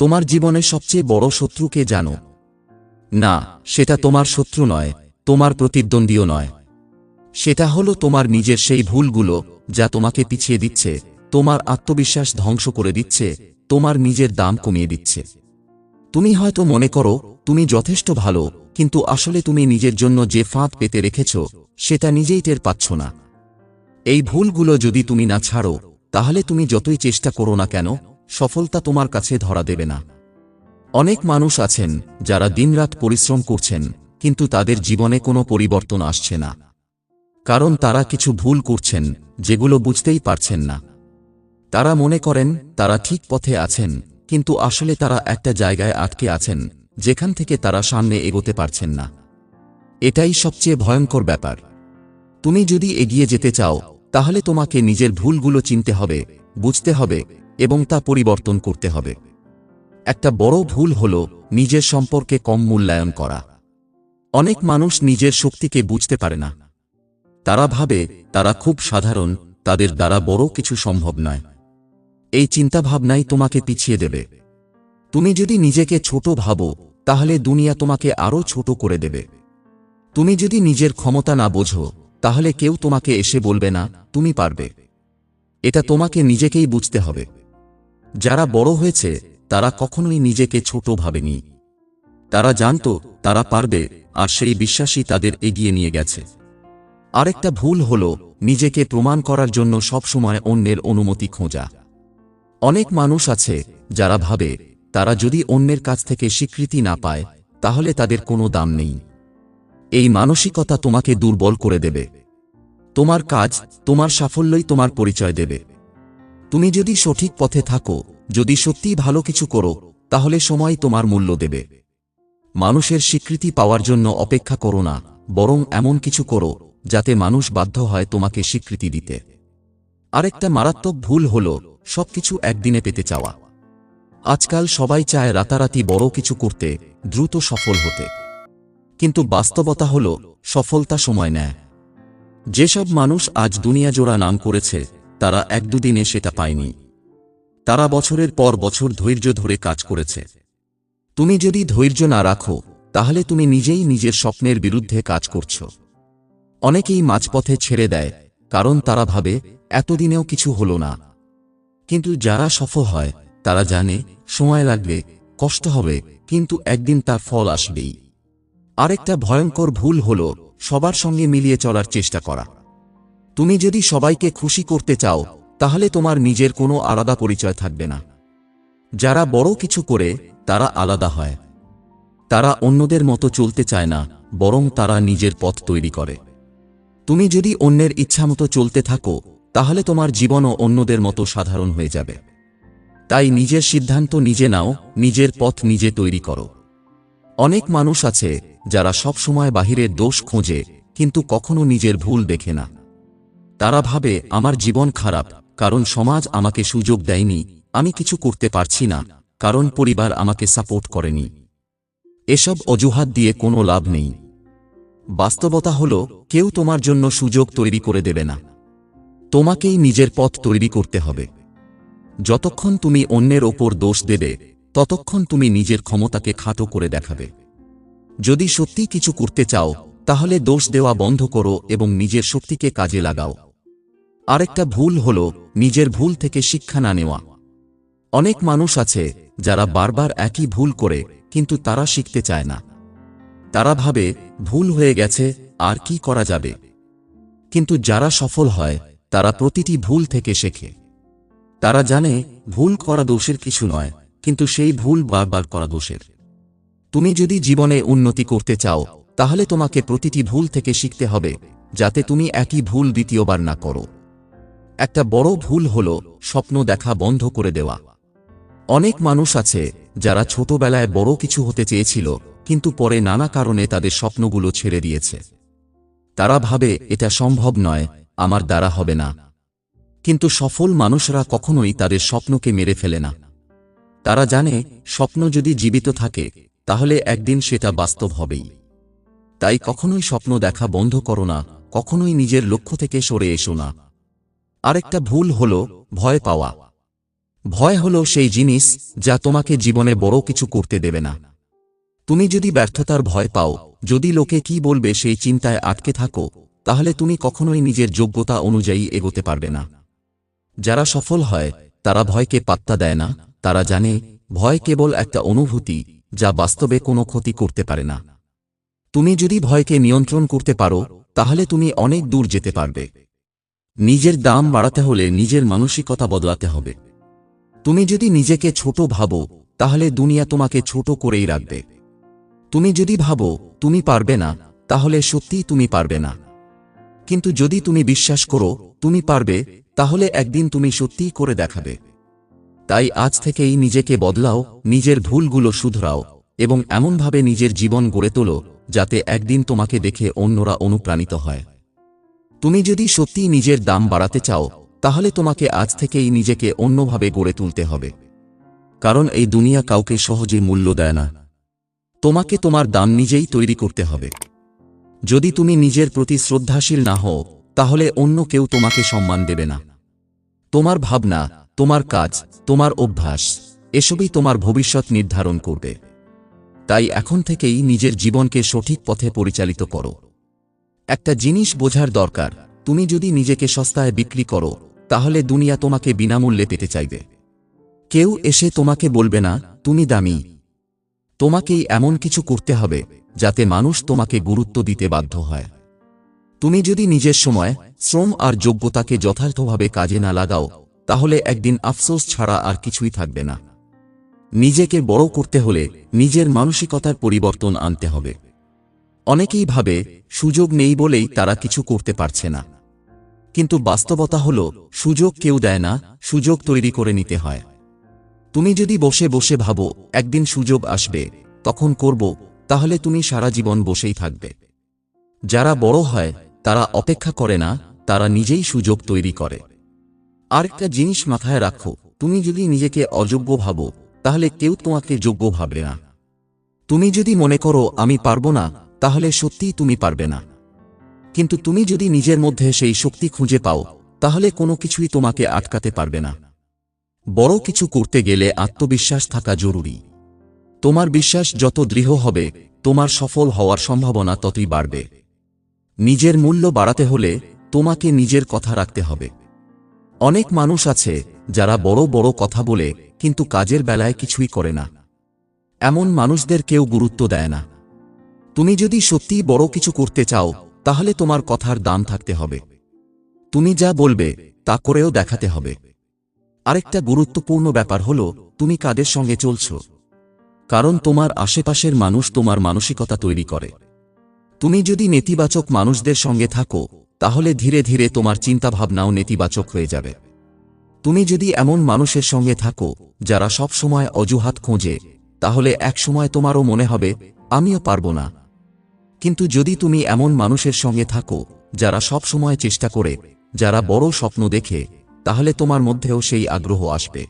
তোমার জীবনের সবচেয়ে বড় শত্রুকে জানো? না, সেটা তোমার শত্রু নয়, তোমার প্রতিদ্বন্দ্বীও নয়। সেটা হলো তোমার নিজের সেই ভুলগুলো যা তোমাকে পিছিয়ে দিচ্ছে, তোমার আত্মবিশ্বাস ধ্বংস করে দিচ্ছে, তোমার নিজের দাম কমিয়ে দিচ্ছে। তুমি হয়তো মনে করো, তুমি যথেষ্ট ভালো, কিন্তু আসলে তুমি নিজের জন্য যে ফাঁদ পেতে রেখেছ, সেটা নিজেই টের পাচ্ছ না। এই ভুলগুলো যদি তুমি না ছাড়ো, তাহলে তুমি যতই চেষ্টা করো না কেন সফলতা তোমার কাছে ধরা দেবে না। অনেক মানুষ আছেন যারা দিনরাত পরিশ্রম করছেন, কিন্তু তাদের জীবনে কোনো পরিবর্তন আসছে না। কারণ তারা কিছু ভুল করছেন, যেগুলো বুঝতেই পারছেন না। তারা মনে করেন, তারা ঠিক পথে আছেন, কিন্তু আসলে তারা একটা জায়গায় আটকে আছেন, যেখান থেকে তারা সামনে এগোতে পারছেন না। এটাই সবচেয়ে ভয়ঙ্কর ব্যাপার। তুমি যদি এগিয়ে যেতে চাও, তাহলে তোমাকে নিজের ভুলগুলো চিনতে হবে, বুঝতে হবে এবং তা পরিবর্তন করতে হবে। একটা বড় ভুল হল নিজের সম্পর্কে কম মূল্যায়ন করা। অনেক মানুষ নিজের শক্তিকে বুঝতে পারে না। তারা ভাবে, তারা খুব সাধারণ, তাদের দ্বারা বড় কিছু সম্ভব নয়। এই চিন্তাভাবনাই তোমাকে পিছিয়ে দেবে। তুমি যদি নিজেকে ছোট ভাবো, তাহলে দুনিয়া তোমাকে আরও ছোট করে দেবে। তুমি যদি নিজের ক্ষমতা না বোঝো, তাহলে কেউ তোমাকে এসে বলবে না, তুমি পারবে। এটা তোমাকে নিজেকেই বুঝতে হবে। যারা বড় হয়েছে, তারা কখনোই নিজেকে ছোট ভাবেনি। তারা জানত, তারা পারবে, আর সেই বিশ্বাসই তাদের এগিয়ে নিয়ে গেছে। আরেকটা ভুল হল, নিজেকে প্রমাণ করার জন্য সবসময় অন্যের অনুমতি খোঁজা। অনেক মানুষ আছে, যারা ভাবে, তারা যদি অন্যের কাছ থেকে স্বীকৃতি না পায়, তাহলে তাদের কোনো দাম নেই। এই মানসিকতা তোমাকে দুর্বল করে দেবে। তোমার কাজ, তোমার সাফল্যই তোমার পরিচয় দেবে। তুমি যদি সঠিক পথে থাকো, যদি সত্যি ভালো কিছু করো, তাহলে সময় তোমার মূল্য দেবে। মানুষের স্বীকৃতি পাওয়ার জন্য অপেক্ষা করো না, বরং এমন কিছু করো, যাতে মানুষ বাধ্য হয় তোমাকে স্বীকৃতি দিতে। আরেকটা মারাত্মক ভুল হল, সবকিছু একদিনে পেতে চাওয়া। আজকাল সবাই চায় রাতারাতি বড় কিছু করতে, দ্রুত সফল হতে। কিন্তু বাস্তবতা হল, সফলতা সময় নেয়। যেসব মানুষ আজ দুনিয়া জোড়া নাম করেছে তারা এক দুদিনে সেটা পায়নি। তারা বছরের পর বছর ধৈর্য ধরে কাজ করেছে। তুমি যদি ধৈর্য না রাখো, তাহলে তুমি নিজেই নিজের স্বপ্নের বিরুদ্ধে কাজ করছ। অনেকেই মাঝপথে ছেড়ে দেয়, কারণ তারা ভাবে, এতদিনেও কিছু হল না। কিন্তু যারা সফল হয়, তারা জানে, সময় লাগবে, কষ্ট হবে, কিন্তু একদিন তার ফল আসবেই। আরেকটা ভয়ঙ্কর ভুল হল, সবার সঙ্গে মিলিয়ে চলার চেষ্টা করা। তুমি যদি সবাইকে খুশি করতে চাও, তাহলে তোমার নিজের কোনো আলাদা পরিচয় থাকবে না। যারা বড় কিছু করে, তারা আলাদা হয়। তারা অন্যদের মতো চলতে চায় না, বরং তারা নিজের পথ তৈরি করে। তুমি যদি অন্যের ইচ্ছামতো চলতে থাকো, তাহলে তোমার জীবনও অন্যদের মতো সাধারণ হয়ে যাবে। তাই নিজের সিদ্ধান্ত নিজে নাও, নিজের পথ নিজে তৈরি করো। অনেক মানুষ আছে, যারা সবসময় বাহিরের দোষ খোঁজে, কিন্তু কখনো নিজের ভুল দেখে না। তারা ভাবে, আমার জীবন খারাপ, কারণ সমাজ আমাকে সুযোগ দেয়নি, আমি কিছু করতে পারছি না, কারণ পরিবার আমাকে সাপোর্ট করেনি। এসব অজুহাত দিয়ে কোনো লাভ নেই। বাস্তবতা হল, কেউ তোমার জন্য সুযোগ তৈরি করে দেবে না। তোমাকেই নিজের পথ তৈরি করতে হবে। যতক্ষণ তুমি অন্যের ওপর দোষ দেবে, ততক্ষণ তুমি নিজের ক্ষমতাকে খাটো করে দেখাবে। যদি সত্যি কিছু করতে চাও, তাহলে দোষ দেওয়া বন্ধ করো এবং নিজের শক্তিকে কাজে লাগাও। আরেকটা ভুল হল নিজের ভুল থেকে শিক্ষা না নেওয়া। অনেক মানুষ আছে যারা বারবার একই ভুল করে, কিন্তু তারা শিখতে চায় না। তারা ভাবে, ভুল হয়ে গেছে, আর কি করা যাবে? কিন্তু যারা সফল হয়, তারা প্রতিটি ভুল থেকে শেখে। তারা জানে, ভুল করা দোষের কিছু নয়, কিন্তু সেই ভুল বারবার করা দোষের। তুমি যদি জীবনে উন্নতি করতে চাও, তাহলে তোমাকে প্রতিটি ভুল থেকে শিখতে হবে, যাতে তুমি একই ভুল দ্বিতীয়বার না করো। একটা বড় ভুল হল স্বপ্ন দেখা বন্ধ করে দেওয়া। অনেক মানুষ আছে যারা ছোটবেলায় বড় কিছু হতে চেয়েছিল, কিন্তু পরে নানা কারণে তাদের স্বপ্নগুলো ছেড়ে দিয়েছে। তারা ভাবে, এটা সম্ভব নয়, আমার দ্বারা হবে না। কিন্তু সফল মানুষরা কখনোই তাদের স্বপ্নকে মেরে ফেলে না। তারা জানে, স্বপ্ন যদি জীবিত থাকে, তাহলে একদিন সেটা বাস্তব হবেই। তাই কখনোই স্বপ্ন দেখা বন্ধ করো না, কখনোই নিজের লক্ষ্য থেকে সরে এসো না। আরেকটা ভুল হল ভয় পাওয়া। ভয় হলো সেই জিনিস যা তোমাকে জীবনে বড় কিছু করতে দেবে না। তুমি যদি ব্যর্থতার ভয় পাও, যদি লোকে কি বলবে সেই চিন্তায় আটকে থাকো, তাহলে তুমি কখনোই নিজের যোগ্যতা অনুযায়ী এগোতে পারবে না। যারা সফল হয়, তারা ভয়কে পাত্তা দেয় না। তারা জানে, ভয় কেবল একটা অনুভূতি যা বাস্তবে কোনো ক্ষতি করতে পারে না। তুমি যদি ভয়কে নিয়ন্ত্রণ করতে পারো, তাহলে তুমি অনেক দূর যেতে পারবে। নিজের দাম বাড়াতে হলে নিজের মানসিকতা বদলাতে হবে। তুমি যদি নিজেকে ছোট ভাবো, তাহলে দুনিয়া তোমাকে ছোট করেই রাখবে। তুমি যদি ভাবো, তুমি পারবে না, তাহলে সত্যিই তুমি পারবে না। কিন্তু যদি তুমি বিশ্বাস করো, তুমি পারবে, তাহলে একদিন তুমি সত্যিই করে দেখাবে। তাই আজ থেকেই নিজেকে বদলাও, নিজের ভুলগুলো শুধরাও, এবং এমনভাবে নিজের জীবন গড়ে তোলো, যাতে একদিন তোমাকে দেখে অন্যরা অনুপ্রাণিত হয়। তুমি যদি সত্যিই নিজের দাম বাড়াতে চাও, তাহলে তোমাকে আজ থেকেই নিজেকে অন্যভাবে গড়ে তুলতে হবে। কারণ এই দুনিয়া কাউকে সহজে মূল্য দেয় না। তোমাকে তোমার দাম নিজেই তৈরি করতে হবে। যদি তুমি নিজের প্রতি শ্রদ্ধাশীল না হও, তাহলে অন্য কেউ তোমাকে সম্মান দেবে না। তোমার ভাবনা, তোমার কাজ, তোমার অভ্যাস, এসবই তোমার ভবিষ্যৎ নির্ধারণ করবে। তাই এখন থেকেই নিজের জীবনকে সঠিক পথে পরিচালিত করো। একটা জিনিস বোঝার দরকার, তুমি যদি নিজেকে সস্তায় বিক্রি করো, তাহলে দুনিয়া তোমাকে বিনামূল্যে পেতে চাইবে। কেউ এসে তোমাকে বলবে না, তুমি দামি। তোমাকেই এমন কিছু করতে হবে, যাতে মানুষ তোমাকে গুরুত্ব দিতে বাধ্য হয়। তুমি যদি নিজের সময়, শ্রম আর যোগ্যতাকে যথার্থভাবে কাজে না লাগাও, তাহলে একদিন আফসোস ছাড়া আর কিছুই থাকবে না। নিজেকে বড় করতে হলে নিজের মানসিকতার পরিবর্তন আনতে হবে। অনেকেই ভাবে, সুযোগ নেই বলেই তারা কিছু করতে পারছে না। কিন্তু বাস্তবতা হল, সুযোগ কেউ দেয় না, সুযোগ তৈরি করে নিতে হয়। তুমি যদি বসে বসে ভাবো, একদিন সুযোগ আসবে, তখন করব, তাহলে তুমি সারা জীবন বসেই থাকবে। যারা বড় হয়, তারা অপেক্ষা করে না, তারা নিজেই সুযোগ তৈরি করে। আরেকটা জিনিস মাথায় রাখো, তুমি যদি নিজেকে অযোগ্য ভাবো, তাহলে কেউ তোমাকে যোগ্য ভাবে না। তুমি যদি মনে করো, আমি পারব না তাহলে সত্যিই তুমি পারবে না। কিন্তু তুমি যদি নিজের মধ্যে সেই শক্তি খুঁজে পাও, তাহলে কোনো কিছুই তোমাকে আটকাতে পারবে না। বড় কিছু করতে গেলে আত্মবিশ্বাস থাকা জরুরি। তোমার বিশ্বাস যত দৃঢ় হবে, তোমার সফল হওয়ার সম্ভাবনা ততই বাড়বে। নিজের মূল্য বাড়াতে হলে তোমাকে নিজের কথা রাখতে হবে। অনেক মানুষ আছে, যারা বড় বড় কথা বলে, কিন্তু কাজের বেলায় কিছুই করে না। এমন মানুষদের কেউ গুরুত্ব দেয় না। তুমি যদি সত্যিই বড় কিছু করতে চাও, তাহলে তোমার কথার দাম থাকতে হবে। তুমি যা বলবে, তা করেও দেখাতে হবে। আরেকটা গুরুত্বপূর্ণ ব্যাপার হল, তুমি কাদের সঙ্গে চলছ। কারণ তোমার আশেপাশের মানুষ তোমার মানসিকতা তৈরি করে। তুমি যদি নেতিবাচক মানুষদের সঙ্গে থাকো, তাহলে ধীরে ধীরে তোমার চিন্তাভাবনাও নেতিবাচক হয়ে যাবে। তুমি যদি এমন মানুষের সঙ্গে থাকো, যারা সব সময় অজুহাত খোঁজে, তাহলে একসময় তোমারও মনে হবে, আমিও পারব না। কিন্তু যদি তুমি এমন মানুষের সঙ্গে থাকো, যারা সব সময় চেষ্টা করে, যারা বড় স্বপ্ন দেখে, তাহলে তোমার মধ্যেও সেই আগ্রহ আসবে।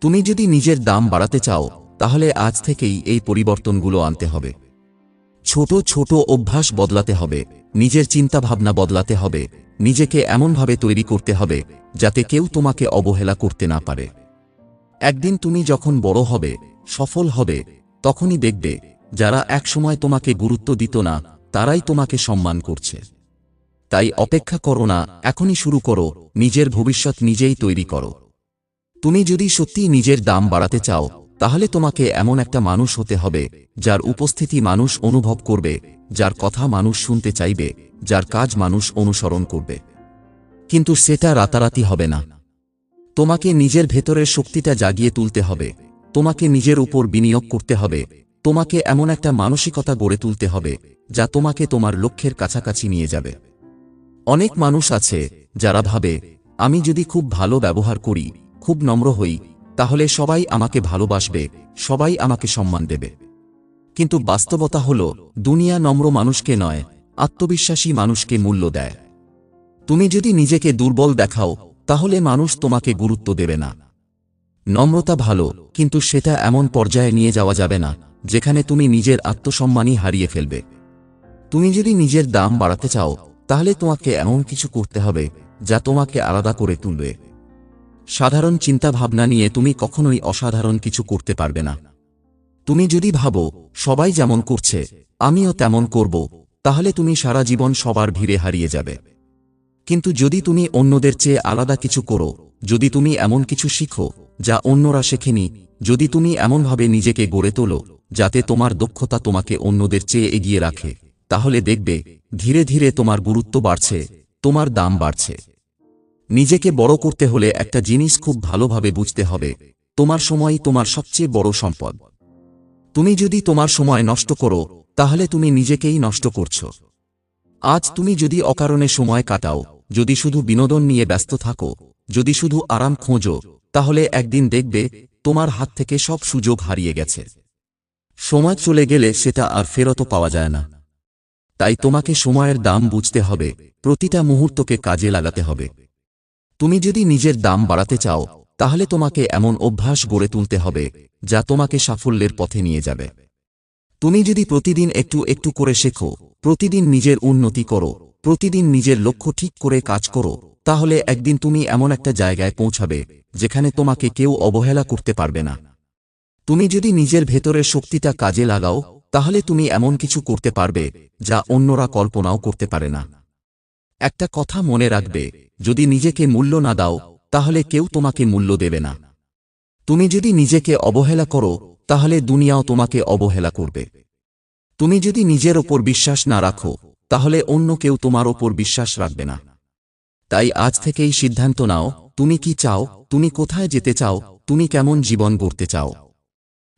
তুমি যদি নিজের দাম বাড়াতে চাও, তাহলে আজ থেকেই এই পরিবর্তনগুলো আনতে হবে। ছোট ছোট অভ্যাস বদলাতে হবে, নিজের চিন্তাভাবনা বদলাতে হবে, নিজেকে এমনভাবে তৈরি করতে হবে, যাতে কেউ তোমাকে অবহেলা করতে না পারে। একদিন তুমি যখন বড় হবে, সফল হবে, তখনই দেখবে যারা একসময় তোমাকে গুরুত্ব দিত না, তারাই তোমাকে সম্মান করছে। তাই অপেক্ষা করো না, এখনই শুরু করো, নিজের ভবিষ্যৎ নিজেই তৈরি করো। তুমি যদি সত্যি নিজের দাম বাড়াতে চাও, তাহলে তোমাকে এমন একটা মানুষ হতে হবে, যার উপস্থিতি মানুষ অনুভব করবে, যার কথা মানুষ শুনতে চাইবে, যার কাজ মানুষ অনুসরণ করবে। কিন্তু সেটা রাতারাতি হবে না। তোমাকে নিজের ভেতরের শক্তিটা জাগিয়ে তুলতে হবে, তোমাকে নিজের উপর বিনিয়োগ করতে হবে তোমাকে এমন একটা মানসিকতা গড়ে তুলতে হবে, যা তোমাকে তোমার লক্ষ্যের কাছাকাছি নিয়ে যাবে। অনেক মানুষ আছে, যারা ভাবে, আমি যদি খুব ভালো ব্যবহার করি, খুব নম্র হই, তাহলে সবাই আমাকে ভালোবাসবে, সবাই আমাকে সম্মান দেবে। কিন্তু বাস্তবতা হল, দুনিয়া নম্র মানুষকে নয়, আত্মবিশ্বাসী মানুষকে মূল্য দেয়। তুমি যদি নিজেকে দুর্বল দেখাও, তাহলে মানুষ তোমাকে গুরুত্ব দেবে না। নম্রতা ভালো, কিন্তু সেটা এমন পর্যায়ে নিয়ে যাওয়া যাবে না। যেখানে তুমি নিজের আত্মসম্মানই হারিয়ে ফেলবে। তুমি যদি নিজের দাম বাড়াতে চাও, তাহলে তোমাকে এমন কিছু করতে হবে, যা তোমাকে আলাদা করে তুলবে। সাধারণ চিন্তাভাবনা নিয়ে তুমি কখনোই অসাধারণ কিছু করতে পারবে না। তুমি যদি ভাবো, সবাই যেমন করছে, আমিও তেমন করব, তাহলে তুমি সারা জীবন সবার ভিড়ে হারিয়ে যাবে। কিন্তু যদি তুমি অন্যদের চেয়ে আলাদা কিছু করো, যদি তুমি এমন কিছু শিখো, যা অন্যরা শেখেনি যদি তুমি এমনভাবে নিজেকে গড়ে তোলো, যাতে তোমার দক্ষতা তোমাকে অন্যদের চেয়ে এগিয়ে রাখে, তাহলে দেখবে, ধীরে ধীরে তোমার গুরুত্ব বাড়ছে, তোমার দাম বাড়ছে। নিজেকে বড় করতে হলে একটা জিনিস খুব ভালোভাবে বুঝতে হবে, তোমার সময়ই তোমার সবচেয়ে বড় সম্পদ। তুমি যদি তোমার সময় নষ্ট করো, তাহলে তুমি নিজেকেই নষ্ট করছ। আজ তুমি যদি অকারণে সময় কাটাও, যদি শুধু বিনোদন নিয়ে ব্যস্ত থাকো, যদি শুধু আরাম খোঁজো, তাহলে একদিন দেখবে তোমার হাত থেকে সব সুযোগ হারিয়ে গেছে। সময় চলে গেলে সেটা আর ফেরত পাওয়া যায় না। তাই তোমাকে সময়ের দাম বুঝতে হবে, প্রতিটা মুহূর্তকে কাজে লাগাতে হবে। তুমি যদি নিজের দাম বাড়াতে চাও, তাহলে তোমাকে এমন অভ্যাস গড়ে তুলতে হবে, যা তোমাকে সাফল্যের পথে নিয়ে যাবে। তুমি যদি প্রতিদিন একটু একটু করে শেখো, প্রতিদিন নিজের উন্নতি করো, প্রতিদিন নিজের লক্ষ্য ঠিক করে কাজ করো তাহলে একদিন তুমি এমন একটা জায়গায় পৌঁছাবে, যেখানে তোমাকে কেউ অবহেলা করতে পারবে না। তুমি যদি নিজের ভেতরের শক্তিটা কাজে লাগাও, তাহলে তুমি এমন কিছু করতে পারবে, যা অন্যরা কল্পনাও করতে পারে না। একটা কথা মনে রাখবে, যদি নিজেকে মূল্য না দাও, তাহলে কেউ তোমাকে মূল্য দেবে না। তুমি যদি নিজেকে অবহেলা করো, তাহলে দুনিয়াও তোমাকে অবহেলা করবে। তুমি যদি নিজের ওপর বিশ্বাস না রাখো, তাহলে অন্য কেউ তোমার ওপর বিশ্বাস রাখবে না। তাই আজ থেকেই সিদ্ধান্ত নাও, তুমি কি চাও, তুমি কোথায় যেতে চাও, তুমি কেমন জীবন গড়তে চাও।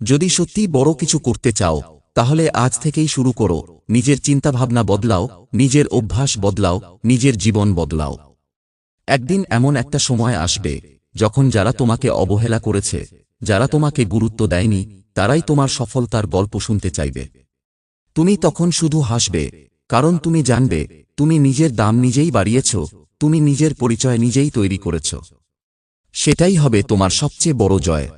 যদি সত্যি বড় কিছু করতে চাও, তাহলে আজ থেকেই শুরু করো, নিজের চিন্তাভাবনা বদলাও, নিজের অভ্যাস বদলাও, নিজের জীবন বদলাও। একদিন এমন একটা সময় আসবে, যখন যারা তোমাকে অবহেলা করেছে, যারা তোমাকে গুরুত্ব দেয়নি, তারাই তোমার সফলতার গল্প শুনতে চাইবে। তুমি তখন শুধু হাসবে, কারণ তুমি জানবে, তুমি নিজের দাম নিজেই বাড়িয়েছ তুমি নিজের পরিচয় নিজেই তৈরি করেছ। সেটাই হবে তোমার সবচেয়ে বড় জয়।